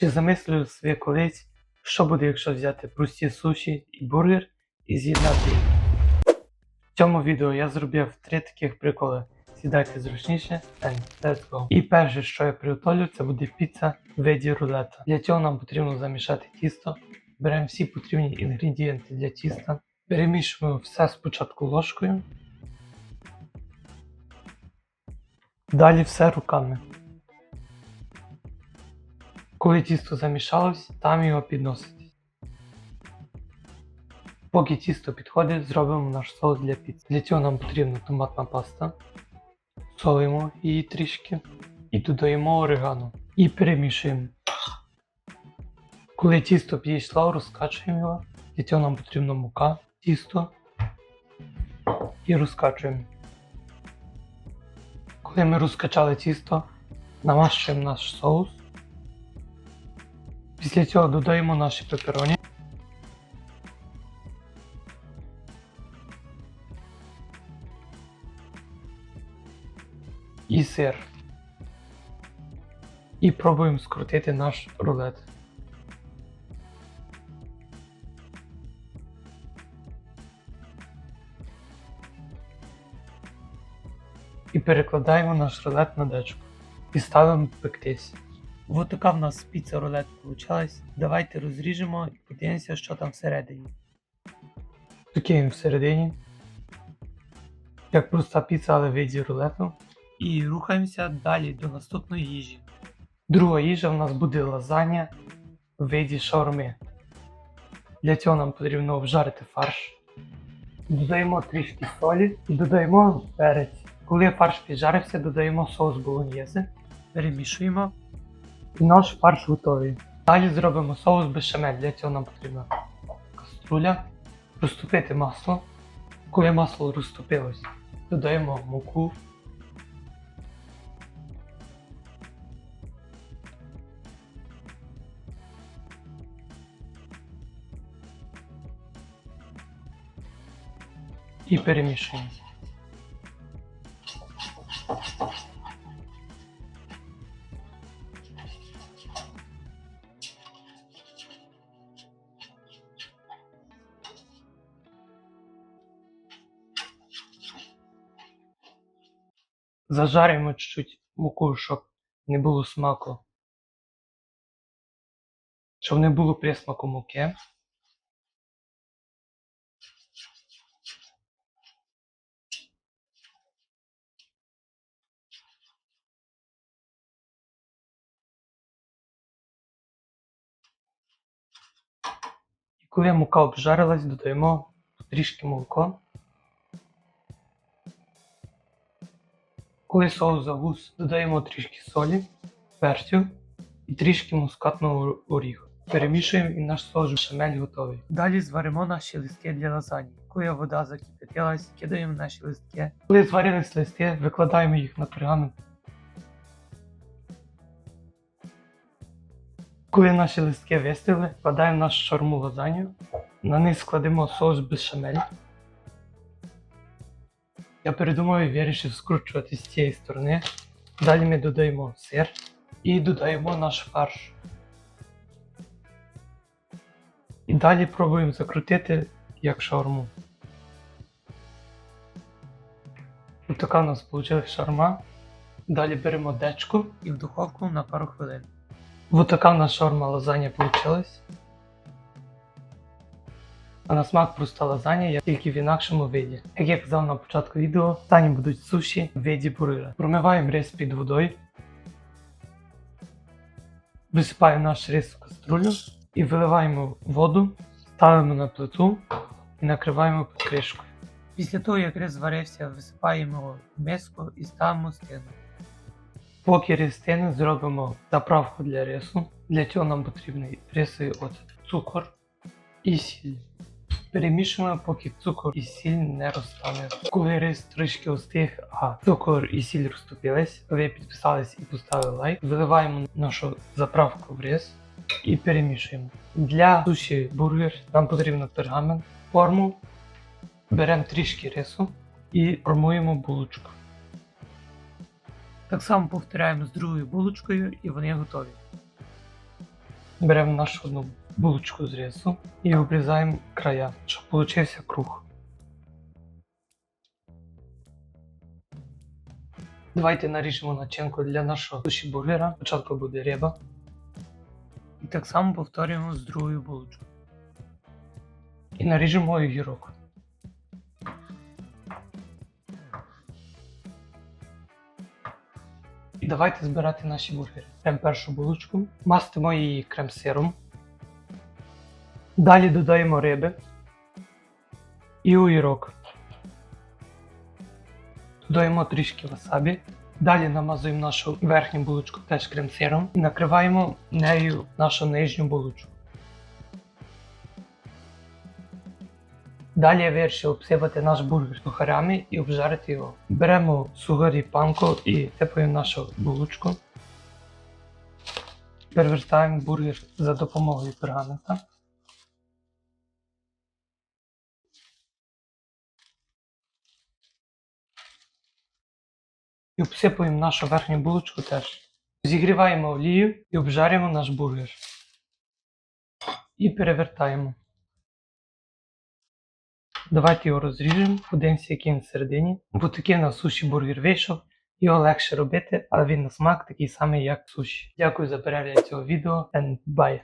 Чи замислював ви колись, що буде, якщо взяти прості суші і бургер і з'єднати їх? В цьому відео я зробив три таких приколи. Сідайте зручніше let's go. І перше, що я приготовлю, це буде піца в виді рулета. Для цього нам потрібно замішати тісто. Беремо всі потрібні інгредієнти для тіста. Перемішуємо все спочатку ложкою. Далі все руками. Коли тісто замішалось, там його підносить. Поки тісто підходить, зробимо наш соус для піци. Для цього нам потрібна томатна паста. Солимо її трішки і додаємо орегано. І перемішуємо. Коли тісто підійшло, розкачуємо його. Для цього нам потрібна мука, тісто і розкачуємо. Коли ми розкачали тісто, намащуємо наш соус. Після цього додаємо наші пепероні. І сир. І пробуємо скрутити наш рулет. І перекладаємо наш рулет на дечку. І ставимо пектись. Ось така в нас піца рулет получилась. Давайте розріжемо і подивимося, що там всередині. Такий він всередині. Як проста піца, але в виді рулету. І рухаємося далі до наступної їжі. Друга їжа в нас буде лазанья в виді шаурми. Для цього нам потрібно обжарити фарш. Додаємо трішки солі і додаємо перець. Коли фарш піджарився, додаємо соус болоньєзи, перемішуємо. І наш фарш готовий. Далі зробимо соус бешамель. Для цього нам потрібна каструля, розтопити масло. Коли масло розтопилось, додаємо муку. І перемішуємо. Зажаримо чуть-чуть муку, щоб не було смаку. Щоб не було присмаку муки. Коли мука обжарилась, додаємо трішки молоко. Коли соус загус, додаємо трішки солі, перцю і трішки мускатного оріху. Перемішуємо і наш соус бешамель готовий. Далі зваримо наші листки для лазані. Коли вода закипятилась, кидаємо наші листки. Коли зварились листки, викладаємо їх на пергамент. Коли наші листки вистигли, вкладаємо нашу шарму лазанью. На них складемо соус бешамель. Я передумав і вирішив скручувати з цієї сторони. Далі ми додаємо сир і додаємо наш фарш. І далі пробуємо закрутити як шаурму. Ось така у нас вийшла шаурма. Далі беремо дечку і в духовку на пару хвилин. Ось така в нас шаурма лазанья вийшла. А на смак проста лазанья, я тільки в інакшому виді. Як я казав на початку відео, стані будуть суші в виді бургера. Промиваємо рис під водою. Висипаємо наш рис в каструлю і виливаємо воду, ставимо на плиту і накриваємо під кришкою. Після того, як рис зварився, висипаємо в миску і ставимо стіну. Поки рис стине, зробимо заправку для рису. Для цього нам потрібний рисовий оцет, цукор і сіль. Перемішуємо, поки цукор і сіль не розтане. Коли рис трішки остиг, а цукор і сіль розтопились, ви підписались і поставили лайк, виливаємо нашу заправку в рис і перемішуємо. Для суші бургер нам потрібно пергамент, форму, беремо трішки рису і формуємо булочку. Так само повторяємо з другою булочкою і вони готові. Беремо нашу одну булочку з рису і обрізаємо края, щоб получився круг. Давайте наріжемо начинку для нашого суші бургера. Спочатку буде риба. І так само повторюємо з другою булочкою. І наріжемо огірок. І давайте збирати наші бургери. Беремо першу булочку, мастимо її крем-сиром. Далі додаємо риби і огірок. Додаємо трішки васабі. Далі намазуємо нашу верхню булочку теж крем-сиром і накриваємо нею нашу нижню булочку. Далі я вирішив обсипати наш бургер сухарями і обжарити його. Беремо сухарі панко і типаємо нашу булочку. Перевертаємо бургер за допомогою пергамента. І обсипуємо нашу верхню булочку теж. Зігріваємо олію і обжарюємо наш бургер. І перевертаємо. Давайте його розріжемо, подивимося, який він всередині. Бо такий нас суші бургер вийшов. Його легше робити, але він на смак такий самий, як суші. Дякую за перегляд цього відео and bye!